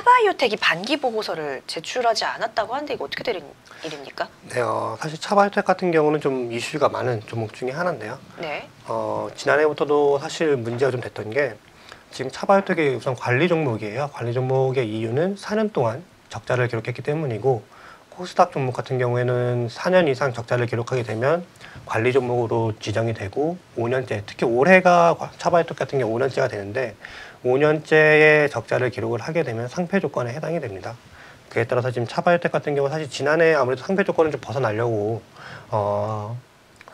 차바이오텍이 반기 보고서를 제출하지 않았다고 하는데 이거 어떻게 된 일입니까? 네, 어, 사실 차바이오텍 같은 경우는 좀 이슈가 많은 종목 중에 하나인데요. 네. 어, 지난해부터도 사실 문제가 좀 됐던 게 지금 차바이오텍이 우선 관리 종목이에요. 관리 종목의 이유는 4년 동안 적자를 기록했기 때문이고 코스닥 종목 같은 경우에는 4년 이상 적자를 기록하게 되면 관리 종목으로 지정이 되고 5년째, 특히 올해가 차바이오텍 같은 경우 5년째가 되는데 5년째의 적자를 기록을 하게 되면 상패 조건에 해당이 됩니다. 그에 따라서 지금 차바이오텍 같은 경우 사실 지난해 아무래도 상패 조건을 좀 벗어나려고 어,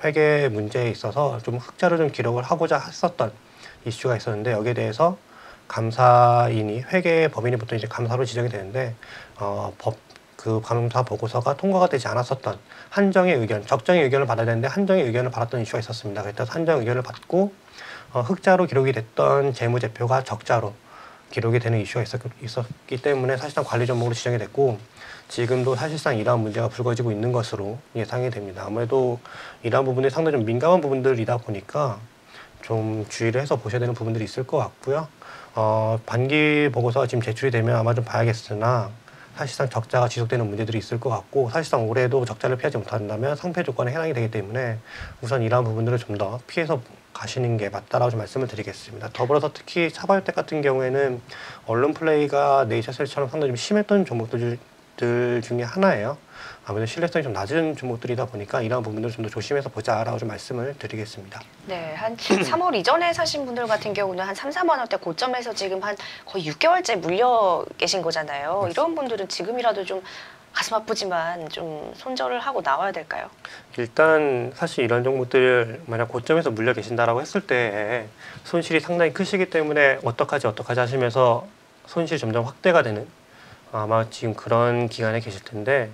회계 문제에 있어서 좀 흑자를 좀 기록을 하고자 했었던 이슈가 있었는데 여기에 대해서 감사인이 회계 법인이 보통 이제 감사로 지정이 되는데 어, 법 그 감사 보고서가 통과가 되지 않았었던 한정의 의견, 적정의 의견을 받아야 되는데 한정의 의견을 받았던 이슈가 있었습니다. 그래서 한정 의견을 받고 어, 흑자로 기록이 됐던 재무제표가 적자로 기록이 되는 이슈가 있었, 있었기 때문에 사실상 관리 종목으로 지정이 됐고 지금도 사실상 이러한 문제가 불거지고 있는 것으로 예상이 됩니다. 아무래도 이러한 부분이 상당히 좀 민감한 부분들이다 보니까 좀 주의를 해서 보셔야 되는 부분들이 있을 것 같고요. 어, 반기 보고서가 지금 제출이 되면 아마 좀 봐야겠으나 사실상 적자가 지속되는 문제들이 있을 것 같고 사실상 올해도 적자를 피하지 못한다면 상패 조건에 해당이 되기 때문에 우선 이러한 부분들을 좀 더 피해서 가시는 게 맞다라고 좀 말씀을 드리겠습니다. 더불어서 특히 차바이오텍 같은 경우에는 언론 플레이가 네이처셀처럼 상당히 좀 심했던 종목들 들 중에 하나예요. 아무래도 신뢰성이 좀 낮은 종목들이다 보니까 이러한 부분들을 좀 더 조심해서 보자라고 좀 말씀을 드리겠습니다. 네, 한 3월 이전에 사신 분들 같은 경우는 한 3, 4만 원대 고점에서 지금 한 거의 6개월째 물려 계신 거잖아요. 이런 분들은 지금이라도 좀 가슴 아프지만 좀 손절을 하고 나와야 될까요? 일단 사실 이런 종목들 만약 고점에서 물려 계신다라고 했을 때 손실이 상당히 크시기 때문에 어떡하지 어떡하지 하시면서 손실이 점점 확대가 되는 아마 지금 그런 기간에 계실 텐데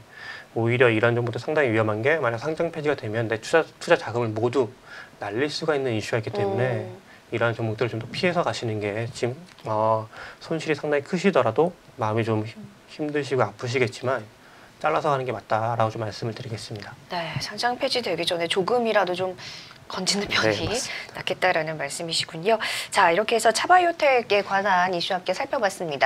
오히려 이런 종목도 상당히 위험한 게 만약 상장 폐지가 되면 내 투자 투자 자금을 모두 날릴 수가 있는 이슈가 있기 때문에 음. 이러한 종목들을 좀 더 피해서 가시는 게 지금 어, 손실이 상당히 크시더라도 마음이 좀 힘- 힘드시고 아프시겠지만 잘라서 가는 게 맞다라고 좀 말씀을 드리겠습니다. 네, 상장 폐지 되기 전에 조금이라도 좀 건지는 편이 네. 낫겠다라는 말씀이시군요. 자, 이렇게 해서 차바이오텍에 관한 이슈 함께 살펴봤습니다.